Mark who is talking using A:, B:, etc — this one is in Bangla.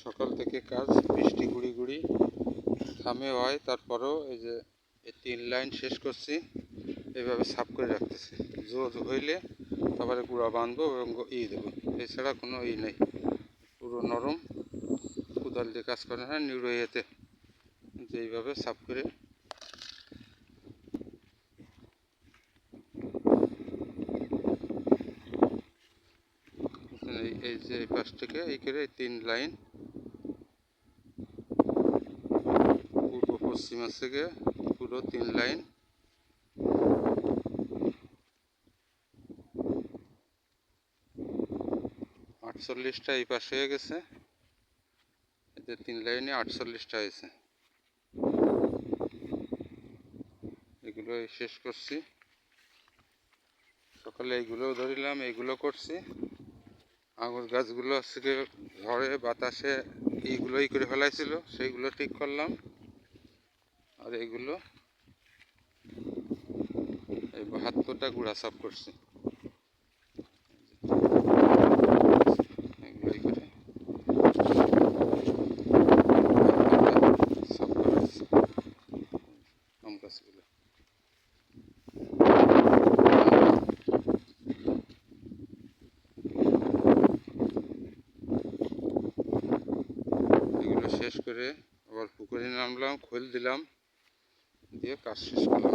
A: সকাল থেকে কাজ, বৃষ্টি গুড়ি গুড়ি থামে হয়, তারপরেও এই যে এই তিন লাইন শেষ করছি, এইভাবে সাফ করে রাখতেছি। জোর হইলে তারপরে গুঁড়া বাঁধবো এবং ই দেবো। এছাড়া কোনো ই নেই। পুরো নরম, কোদাল দিয়ে কাজ করে না যে এইভাবে সাফ করে এই- যে এই পাশ থেকে এই করে এই তিন লাইন। পূর্ব, পশ্চিমা থেকে পুরো তিন লাইন। আটচল্লিশটা এই পাশে হয়ে গেছে। এতে তিন লাইনে আটচল্লিশটা হয়েছে। এগুলো শেষ করছি। সকালে এইগুলোও ধরিলাম, এইগুলো করছি। আঙুর গাছগুলো আজকে ঝড়ে বাতাসে এইগুলোই করে ফেলাইছিল, সেইগুলো ঠিক করলাম। আর এইগুলো এই বাহাত্তরটা গুঁড়া সাফ করছি। এগুলোই করে বাহাত্তরটা সাফ করা আবার পুকুরে নামলাম খোল দিলাম দিয়ে কাজ শেষ করলাম